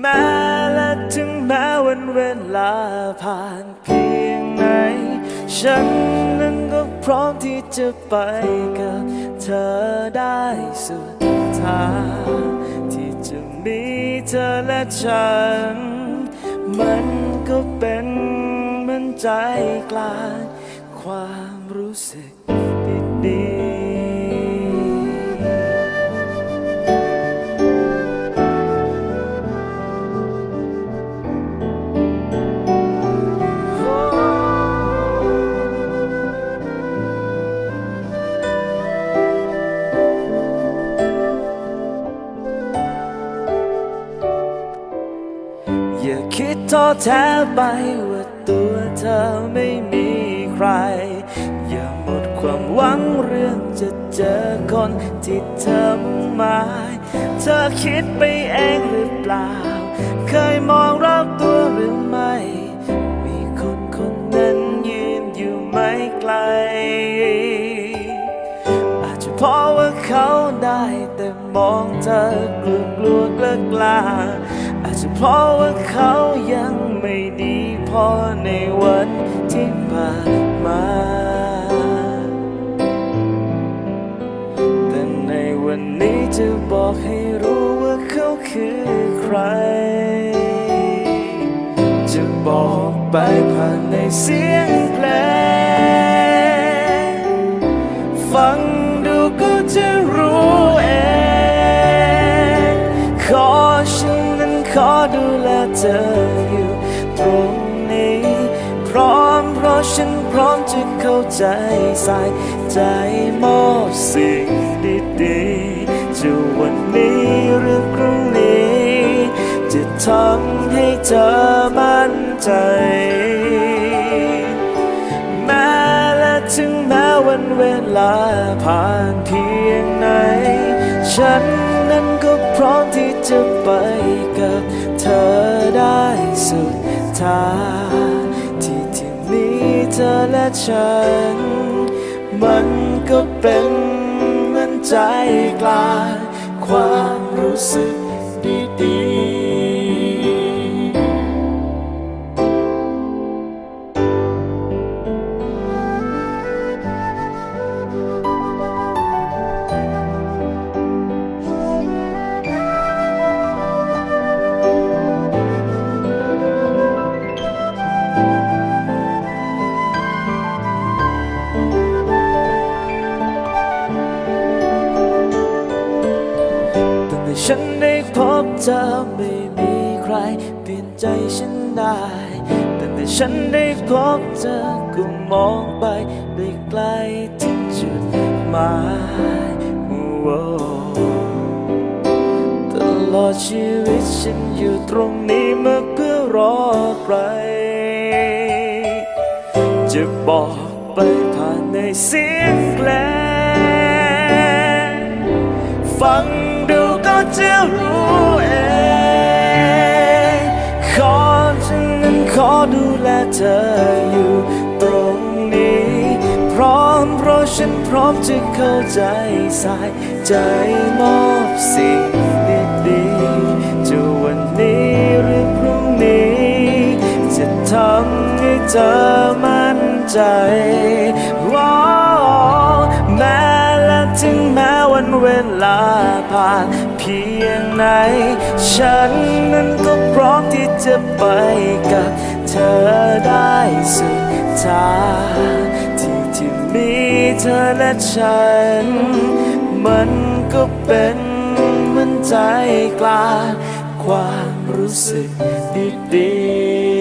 แม้และถึงแม้วันเวลาผ่านเพียงไหน ฉันนั้นก็พร้อมที่จะไปกับเธอได้สุดทางที่จะมีเธอและฉัน มันก็เป็นมือนใจกลางความรู้สึกดี ท้อแท้ไปว่าตัวเธอไม่มีใคร อย่าหมดความหวังเรื่องจะเจอคนที่เธอมุ่งหมายเธอคิดไปเองหรือเปล่า เคยมองรอบตัวหรือไม่ มีคนคนนั้นยืนอยู่ไม่ไกล อาจจะเพราะว่าเขาได้แต่มองเธอกลัวกลัวกล้ากลา จะเพราะว่าเขายังไม่ดีพอในวันที่ผ่านมา แต่ในวันนี้จะบอกให้รู้ว่าเขาคือใคร จะบอกไปผ่านในเสียงเพลงฟังดูก็จะรู้เอง ขอดูแลเธออยู่ตรงนี้ พร้อมเพราะฉันพร้อมจะเข้าใจใส่ใจมอบสิ่งดีๆจะวันนี้หรือพรุ่งนี้ จะทำให้เธอมั่นใจ แม้และถึงแม้วันเวลาผ่านเพียงไหน ฉันนั้นก็พร้อมที่จะไปกับเธอได้สุดทางที่ที่มีเธอและฉัน มันก็เป็นเหมือนใจกลางความรู้สึกดีๆ เธอไม่มีใครเปลี่ยนใจฉันได้ แตั้งแต่ฉันได้พบเธอก็มองไปได้ไกลถึงจุดหมายตลอดชีวิตฉันอยู่ตรงนี้มาเพื่อรอใคร จะบอกไปผ่านในเสียงเพลงฟังดูก็จะรู้ ขอดูแลเธออยู่ตรงนี้ พร้อมเพราะฉันพร้อมจะเข้าใจใส่ใจมอบสิ่งดีๆจะวันนี้หรือพรุ่งนี้ จะทำให้เธอมั่นใจว่าแม้และถึงแม้วันเวลาผ่านเพียงไหน ฉันนั้นก็ อไปกับเธอได้สุดทางที่ที่มีเธอและฉัน มันก็เป็นเหมือนใจกลางความรู้สึกดี